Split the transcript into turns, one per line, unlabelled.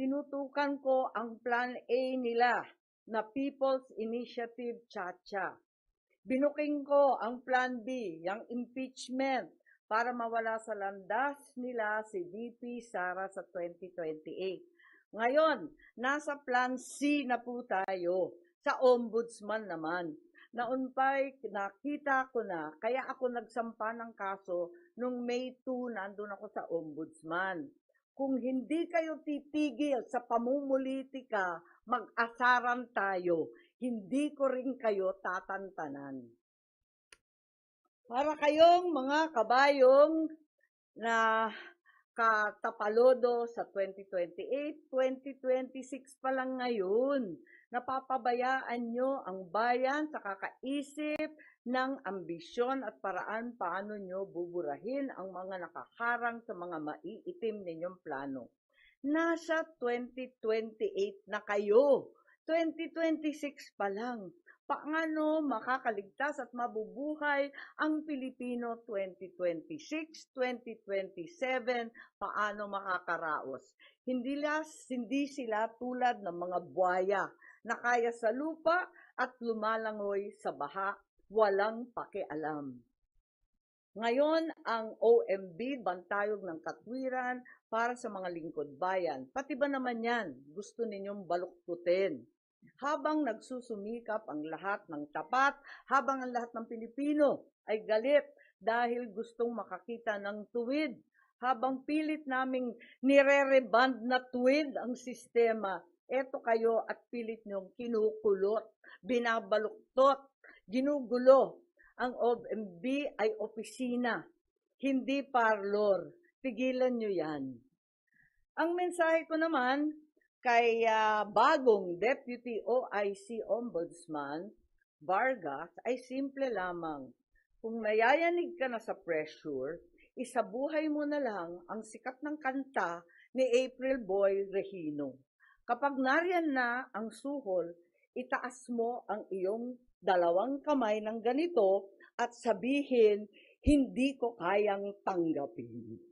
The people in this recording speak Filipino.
tinutukan ko ang Plan A nila na People's Initiative Chacha. Binuking ko ang Plan B, yung impeachment, para mawala sa landas nila si VP Sara sa 2028. Ngayon, nasa Plan C na po tayo, sa Ombudsman naman. Naunpay, nakita ko na, kaya ako nagsampa ng kaso nung May 2, nandun ako sa Ombudsman. Kung hindi kayo titigil sa pamumulitika, mag-asaran tayo. Hindi ko rin kayo tatantanan. Para kayong mga kabayong na katapalodo sa 2028, 2026 pa lang ngayon. Napapabayaan nyo ang bayan sa kakaisip ng ambisyon at paraan paano nyo buburahin ang mga nakaharang sa mga maiitim ninyong plano. Nasa 2028 na kayo. 2026 pa lang. Paano makakaligtas at mabubuhay ang Pilipino 2026, 2027, paano makakaraos? Hindi, las, hindi sila tulad ng mga buwaya na kaya sa lupa at lumalangoy sa baha, walang pakialam. Ngayon, ang OMB, Bantayog ng Katwiran, para sa mga lingkod bayan. Pati ba naman yan, gusto ninyong baluktutin? Habang nagsusumikap ang lahat ng tapat, habang ang lahat ng Pilipino ay galit dahil gustong makakita ng tuwid, habang pilit naming nire-reband na tuwid ang sistema, eto kayo at pilit niyong kinukulot, binabaluktot, ginugulo. Ang OMB ay opisina, hindi parlor. Tigilan niyo yan. Ang mensahe ko naman, kay ah, bagong Deputy OIC Ombudsman, Vargas, ay simple lamang. Kung nayayanig ka na sa pressure, isabuhay mo na lang ang sikat ng kanta ni April Boy Regino. Kapag nariyan na ang suhol, itaas mo ang iyong dalawang kamay ng ganito at sabihin, hindi ko kayang tanggapin.